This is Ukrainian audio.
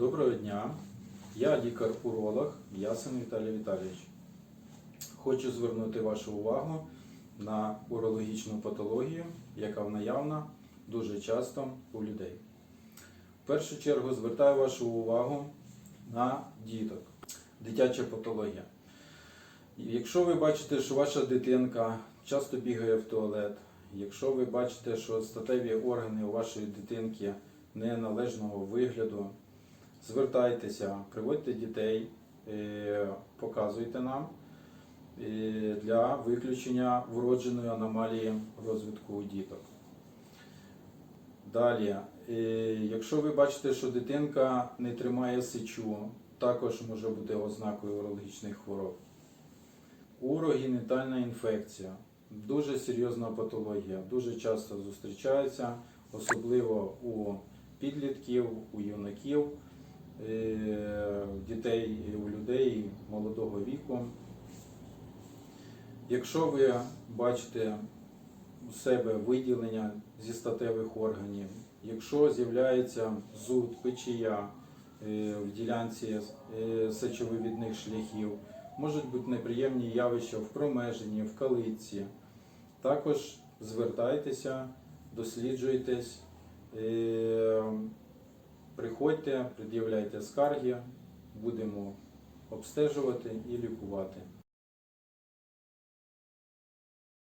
Доброго дня. Я лікар-уролог Ясен Віталій Віталійович. Хочу звернути вашу увагу на урологічну патологію, яка наявна дуже часто у людей. В першу чергу звертаю вашу увагу на діток. Дитяча патологія. Якщо ви бачите, що ваша дитинка часто бігає в туалет, якщо ви бачите, що статеві органи у вашої дитинки неналежного вигляду, звертайтеся, приводьте дітей, е, показуйте нам е, для виключення вродженої аномалії розвитку діток. Далі, е, якщо ви бачите, що дитинка не тримає сечу, також може бути ознакою урологічних хвороб. Урогенітальна інфекція дуже серйозна патологія, дуже часто зустрічається, особливо у підлітків, у юнаків, дітей, і у людей молодого віку. Якщо ви бачите у себе виділення зі статевих органів, якщо з'являється зуд, печія е, в ділянці е, сечовивідних шляхів, можуть бути неприємні явища в промеженні, в калиці. Також звертайтеся, досліджуйтесь, е, приходьте, пред'являйте скарги, будемо обстежувати і лікувати.